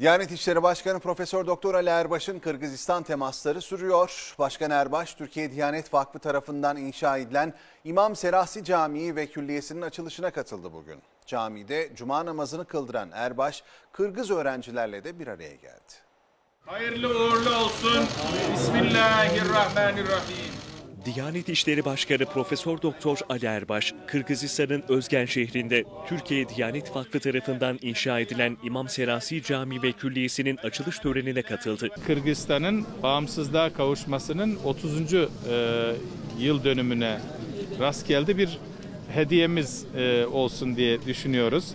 Diyanet İşleri Başkanı Profesör Doktor Ali Erbaş'ın Kırgızistan temasları sürüyor. Başkan Erbaş, Türkiye Diyanet Vakfı tarafından inşa edilen İmam Serahsi Camii ve Külliyesi'nin açılışına katıldı bugün. Camide cuma namazını kıldıran Erbaş, Kırgız öğrencilerle de bir araya geldi. Hayırlı uğurlu olsun. Bismillahirrahmanirrahim. Diyanet İşleri Başkanı Profesör Doktor Ali Erbaş, Kırgızistan'ın Özgen şehrinde Türkiye Diyanet Vakfı tarafından inşa edilen İmam Serasi Camii ve Külliyesi'nin açılış törenine katıldı. Kırgızistan'ın bağımsızlığa kavuşmasının 30. e, yıl dönümüne rast geldi bir hediyemiz e, olsun diye düşünüyoruz.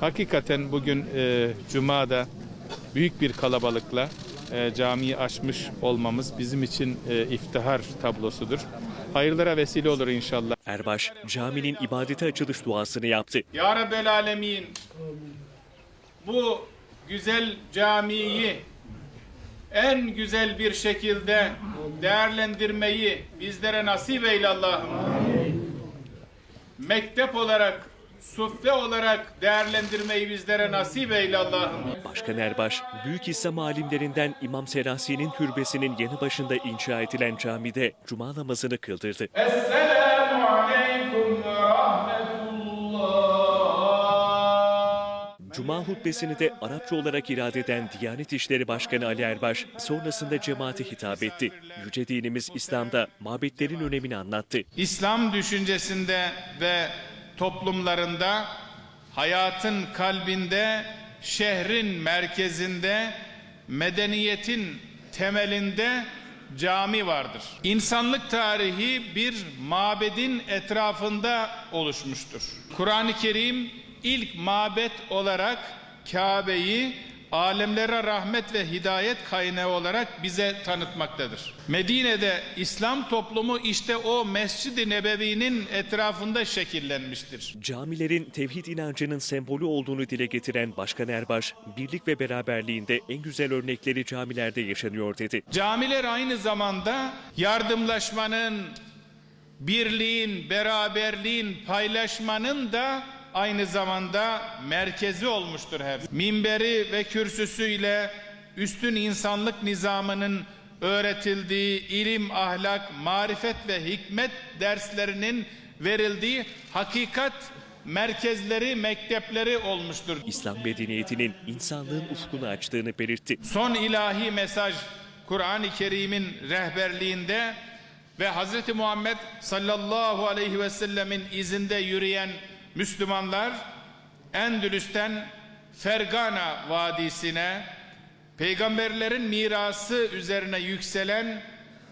Hakikaten bugün e, Cuma'da büyük bir kalabalıkla e, camiyi açmış olmamız bizim için e, iftihar tablosudur. Hayırlara vesile olur inşallah. Erbaş, caminin ibadete açılış duasını yaptı. Ya Rabbel Alemin bu güzel camiyi en güzel bir şekilde değerlendirmeyi bizlere nasip eyle Allah'ım. Mektep olarak, suffe olarak değerlendirmeyi bizlere nasip eyle Allah'ım. Başkan Erbaş, Büyük İslam alimlerinden İmam Serasi'nin türbesinin yanı başında inşa edilen camide cuma namazını kıldırdı. Esselamu aleyküm ve rahmetullah. Cuma hutbesini de Arapça olarak irade eden Diyanet İşleri Başkanı Ali Erbaş sonrasında cemaate hitap etti. Yüce dinimiz İslam'da mabetlerin önemini anlattı. İslam düşüncesinde ve toplumlarında hayatın kalbinde, şehrin merkezinde, medeniyetin temelinde cami vardır. İnsanlık tarihi bir mabedin etrafında oluşmuştur. Kur'an-ı Kerim ilk mabet olarak Kabe'yi alemlere rahmet ve hidayet kaynağı olarak bize tanıtmaktadır. Medine'de İslam toplumu işte o Mescid-i Nebevi'nin etrafında şekillenmiştir. Camilerin tevhid inancının sembolü olduğunu dile getiren Başkan Erbaş, birlik ve beraberliğinde en güzel örnekleri camilerde yaşanıyor dedi. Camiler aynı zamanda yardımlaşmanın, birliğin, beraberliğin, paylaşmanın da aynı zamanda merkezi olmuştur hep. Minberi ve kürsüsüyle üstün insanlık nizamının öğretildiği ilim, ahlak, marifet ve hikmet derslerinin verildiği hakikat merkezleri, mektepleri olmuştur. İslam medeniyetinin insanlığın ufkunu açtığını belirtti. Son ilahi mesaj Kur'an-ı Kerim'in rehberliğinde ve Hz. Muhammed sallallahu aleyhi ve sellemin izinde yürüyen Müslümanlar Endülüs'ten Fergana Vadisi'ne peygamberlerin mirası üzerine yükselen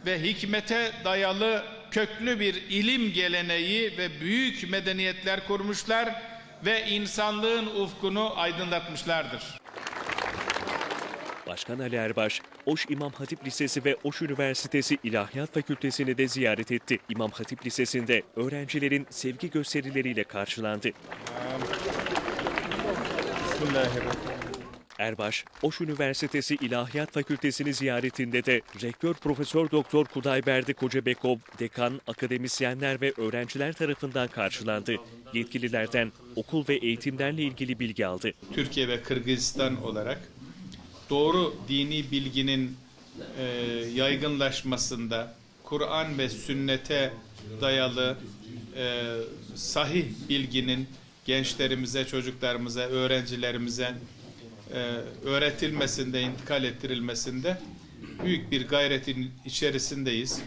ve hikmete dayalı köklü bir ilim geleneği ve büyük medeniyetler kurmuşlar ve insanlığın ufkunu aydınlatmışlardır. Başkan Ali Erbaş, Oş İmam Hatip Lisesi ve Oş Üniversitesi İlahiyat Fakültesini de ziyaret etti. İmam Hatip Lisesi'nde öğrencilerin sevgi gösterileriyle karşılandı. Erbaş, Oş Üniversitesi İlahiyat Fakültesini ziyaretinde de Rektör Profesör Doktor Kuday Berdi Kocabekov, dekan, akademisyenler ve öğrenciler tarafından karşılandı. Yetkililerden okul ve eğitimlerle ilgili bilgi aldı. Türkiye ve Kırgızistan olarak doğru dini bilginin e, yaygınlaşmasında Kur'an ve sünnete dayalı e, sahih bilginin gençlerimize, çocuklarımıza, öğrencilerimize e, öğretilmesinde, intikal ettirilmesinde büyük bir gayretin içerisindeyiz.